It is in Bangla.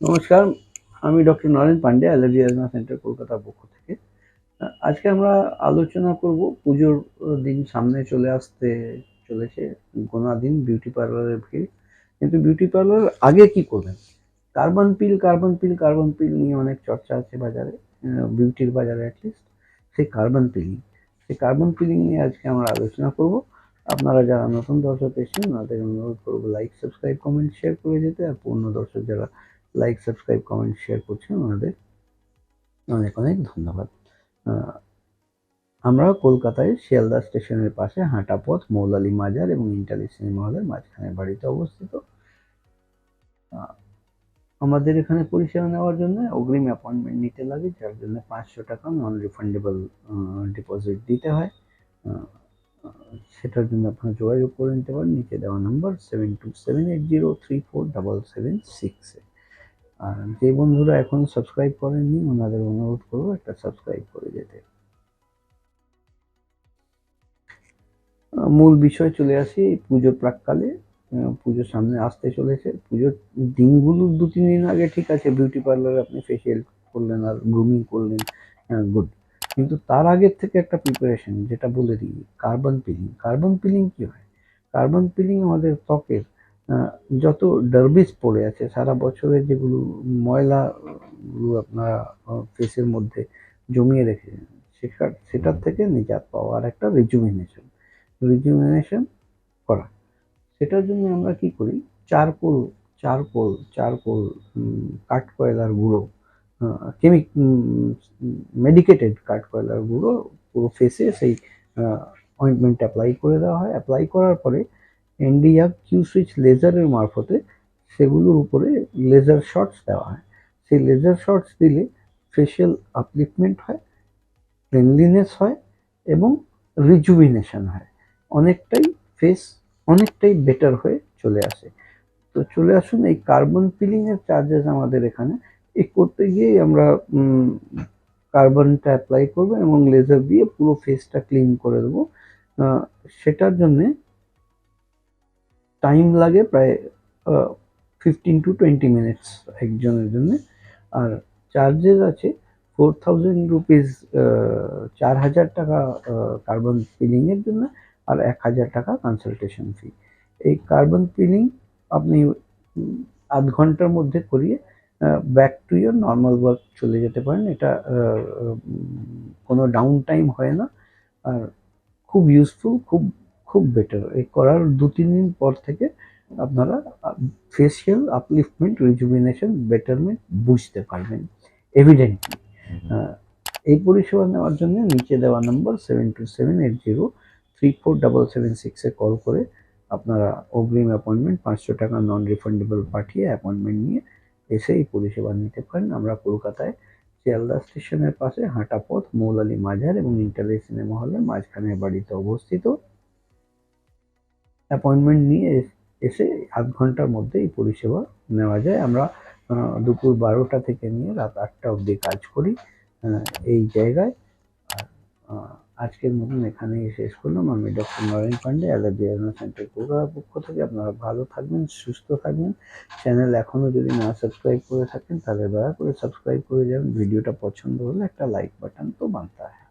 নমস্কার, আমি doctor Naren Pandey, allergy asthma centre কলকাতার পক্ষ থেকে। আজকে আমরা আলোচনা করব পুজোর দিন সামনে চলে আসতে চলেছে গোনা দিন বিউটি পার্লারের ভিড়। কিন্তু বিউটি পার্লার আগে কি করবেন? Carbon peel carbon peel carbon peel নিয়ে অনেক চর্চা আছে বাজারে বিউটির বাজারে অ্যাটলিস্ট সেই কার্বন পিলিং সেই কার্বন পিলিং নিয়ে আজকে আমরা আলোচনা করব। আপনারা যারা নতুন দর্শক এসেছেন, তাদের অনুরোধ করব লাইক সাবস্ক্রাইব কমেন্ট শেয়ার করে যেতে। আর পুরনো দর্শক যারা লাইক সাবস্ক্রাইব কমেন্ট শেয়ার করছেন ওনাদের অনেক অনেক ধন্যবাদ। আমরা কলকাতায় শিয়ালদা স্টেশনের পাশে হাঁটা পথ মৌলালি মাজার এবং ইন্টালি সিনেমা হলের মাঝখানে বাড়িতে অবস্থিত। আমাদের এখানে পরিষেবা নেওয়ার জন্য অগ্রিম অ্যাপয়েন্টমেন্ট নিতে লাগে, যার জন্য পাঁচশো টাকা নন রিফান্ডেবল ডিপোজিট দিতে হয়। সেটার জন্য আপনারা যোগাযোগ করে নিতে পারেন। নিচে দেওয়া number seven two seven eight zero three four double seven সিক্সে আর যে বন্ধুরা এখন সাবস্ক্রাইব করেননি, ওনাদের অনুরোধ করব একটা সাবস্ক্রাইব করে যেতে। মূল বিষয় চলে আসি পুজোর প্রাককালে। পুজো সামনে আসতে চলেছে। পুজোর দিনগুলো দু, তিন দিন আগে ঠিক আছে বিউটি পার্লারে আপনি ফেসিয়াল করলেন আর গ্রুমিং করলেন গুড কিন্তু তার আগের থেকে একটা প্রিপারেশন যেটা বলে দিই কার্বন পিলিং কার্বন পিলিং কি হয়? কার্বন পিলিং আমাদের ত্বকের যত ডার্বিস পড়ে আছে, সারা বছরের যেগুলো ময়লাগুলো আপনারা ফেসের মধ্যে জমিয়ে রেখেছেন সেটার সেটার থেকে নিজাত পাওয়া আর একটা রিজুমিনেশন রিজুমিনেশন করা। সেটার জন্য আমরা কি করি? চারকোল চারকোল চারকোল কাঠ কয়লার গুঁড়ো কেমিক মেডিকেটেড কাঠ কয়লার গুঁড়ো পুরো ফেসে সেই অয়েন্টমেন্ট অ্যাপ্লাই করে দেওয়া হয়। অ্যাপ্লাই করার পরে এনডিয়া কিউ সুইচ লেজারের মারফতে সেগুলোর উপরে লেজার শটস দেওয়া হয়। সেই লেজার শটস দিলে ফেশিয়াল আপলিফমেন্ট হয় ক্লিনলিনেস হয় এবং রিজুভিনেশন হয়। অনেকটাই ফেস অনেকটাই বেটার হয়ে চলে আসে। তো চলে আসুন, এই কার্বন পিলিংয়ের চার্জেস আমাদের এখানে। এই করতে গিয়েই আমরা কার্বনটা অ্যাপ্লাই করব এবং লেজার দিয়ে পুরো ফেসটা ক্লিন করে দেবো। সেটার জন্যে টাইম লাগে প্রায় ফিফটিন টু টোয়েন্টি মিনিটস একজনের জন্য। আর চার্জেস আছে ফোর থাউজেন্ড রুপিস চার হাজার টাকা কার্বন পিলিংয়ের জন্য আর এক হাজার টাকা কনসালটেশন ফি এই কার্বন পিলিং আপনি আধ ঘণ্টার মধ্যে করিয়ে back to your normal work চলে যেতে পারেন। এটা কোনো ডাউন টাইম হয় না। আর খুব ইউজফুল খুব খুব বেটার এই করার দু তিন দিন পর থেকে আপনারা ফেসিয়াল আপলিফমেন্ট রিজুমিনেশন বেটারমেন্ট বুঝতে পারবেন এভিডেন্টলি এই পরিষেবা নেওয়ার জন্য নিচে দেওয়া number seven two seven eight zero three four double seven সিক্সে কল করে আপনারা অগ্রিম অ্যাপয়েন্টমেন্ট পাঁচশো টাকা নন রিফান্ডেবল পাঠিয়ে অ্যাপয়েন্টমেন্ট নিয়ে এসে এই পরিষেবা নিতে পারেন। আমরা কলকাতায় শিয়ালদা স্টেশনের পাশে হাঁটা পথ মৌলালি মাজার এবং ইন্টারলে সিনেমা হলের মাঝখানে বাড়িতে অবস্থিত। অ্যাপয়েন্টমেন্ট নিয়ে এস- আধ ঘণ্টার মধ্যে এই পরিষেবা নেওয়া যায়। আমরা দুপুর বারোটা থেকে নিয়ে রাত আটটা অবধি কাজ করি এই জায়গায়। আর আজকের মতন এখানেই শেষ করলাম। আমি doctor Naren Pandey allergy centre কলকাতার পক্ষ থেকে আপনারা ভালো থাকবেন, সুস্থ থাকবেন। চ্যানেল এখনও যদি না সাবস্ক্রাইব করে থাকেন, তাহলে দয়া করে সাবস্ক্রাইব করে যাবেন। ভিডিওটা পছন্দ হলে একটা লাইক বাটন তো বানতা है